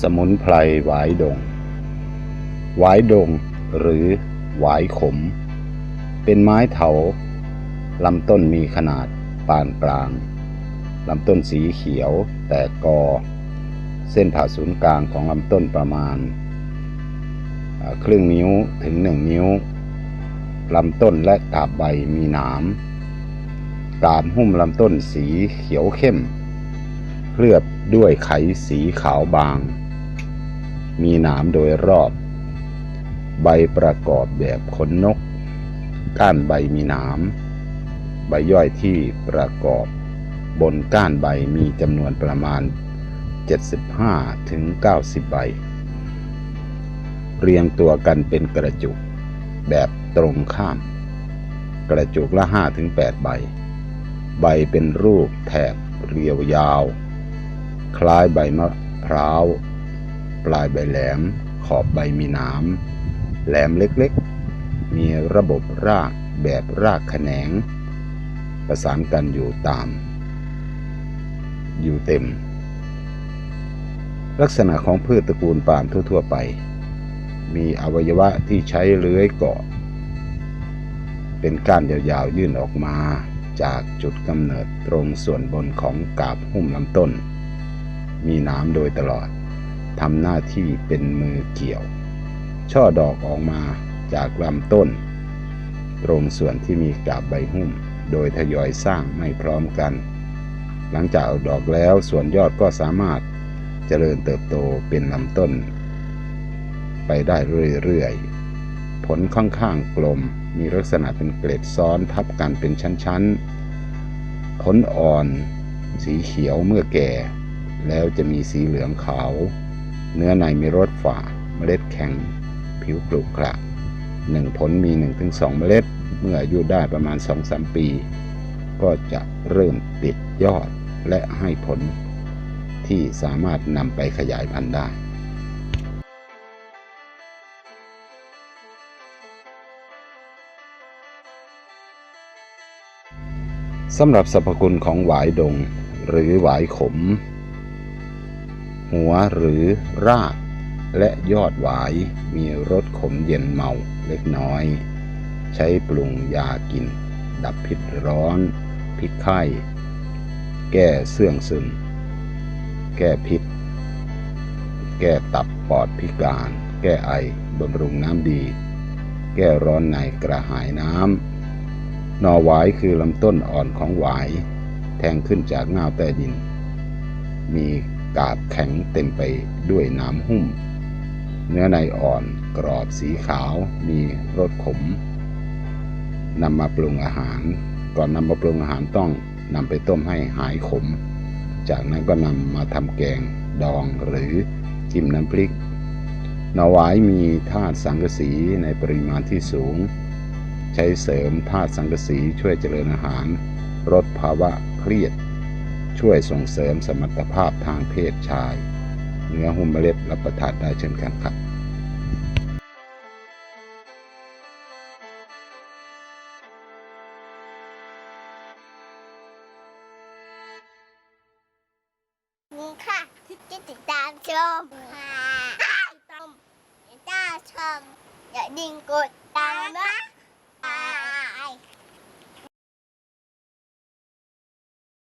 สมุนไพรหวายดง หวายดงหรือหวายขม เป็นไม้เถาลำต้นมีขนาดปานกลางลำต้นสีเขียวแตกกอ เส้นผ่าศูนย์กลางของลำต้นประมาณ ครึ่งนิ้วถึงหนึ่งนิ้วลำต้นและกาบใบมีหนามกาบหุ้มลำต้นสีเขียวเข้ม เคลือบด้วยไขสีขาวบาง มีหนามโดยรอบ ใบประกอบแบบขนนก ก้านใบมีหนาม ใบย่อยที่ประกอบบนก้านใบมีจำนวนประมาณ 75ถึง90 ใบ เรียงตัวกันเป็นกระจุก แบบตรงข้าม กระจุกละ5ถึง8ใบ ใบเป็นรูปแถบเรียวยาว คล้ายใบมะพร้าว ปลายใบแหลม ขอบใบมีนามแหลมเล็กๆ มีระบบรากแบบรากแขนง ประสานกันอยู่ตาม อยู่เต็ม ลักษณะของพืชตระกูลปาล์มทั่ว ๆ ไป มีอวัยวะที่ใช้เลื้อยเกาะ เป็นก้านยาวๆ ยื่นออกมาจากจุดกำเนิดตรงส่วนบนของกาบหุ้มลำต้น มีน้ำโดยตลอด ทำหน้าที่เป็นมือเกี่ยว ช่อดอกออกมาจากลำต้น ตรงส่วนที่มีกาบใบหุ้ม โดยทยอยสร้างไม่พร้อมกัน หลังจากออกดอกแล้วส่วนยอดก็สามารถเจริญเติบโตเป็นลำต้น ไปได้เรื่อยๆ ผลค่อนข้างกลมมีลักษณะเป็นเกล็ดซ้อนทับกันเป็นชั้นๆ ผลอ่อน สีเขียวเมื่อแก่ แล้วจะมีสีเหลืองขาว เนื้อในมีรสฝาดเมล็ดแข็ง ผิวกรุกระหนึ่งผลมี 1-2 เมล็ด เมื่ออายุได้ประมาณ 2-3 ปี ก็จะเริ่มติดยอดและให้ผลที่สามารถนำไปขยายพันธุ์ได้สำหรับสรรพคุณของหวายดงหรือหวายขม หัวหรือราก และยอดหวายมีรสขมเย็นเมาเล็กน้อย ใช้ปรุงยากิน ดับพิษร้อน พิษไข้ แก้เสื่องซึม แก้พิษ แก้ตับปอดพิการ แก้ไอบำรุงน้ำดี แก้ร้อนในกระหายน้ำหน่อหวายคือลำต้นอ่อนของหวาย แทงขึ้นจากหน้าใต้ดิน มี กาบแข็งเต็มไปด้วยน้ำหุ้ม เนื้อในอ่อนกรอบสีขาวมีรสขมนำมาปรุงอาหาร ก่อนนำมาปรุงอาหารต้องนำไปต้มให้หายขม จากนั้นก็นำมาทำแกงดองหรือจิ้มน้ำพริกหน่อหวายมีธาตุสังกะสีในปริมาณที่สูง ใช้เสริมธาตุสังกะสีช่วยเจริญอาหารลดภาวะเครียด ช่วยส่งเสริมสมรรถภาพทางเพศชาย เนื้อหุ้มเมล็ดรับประทานได้เช่นกันครับนี่ค่ะที่ติดตามชมค่ะติดตามติดตามชมอย่าดิ่งกดตามนะ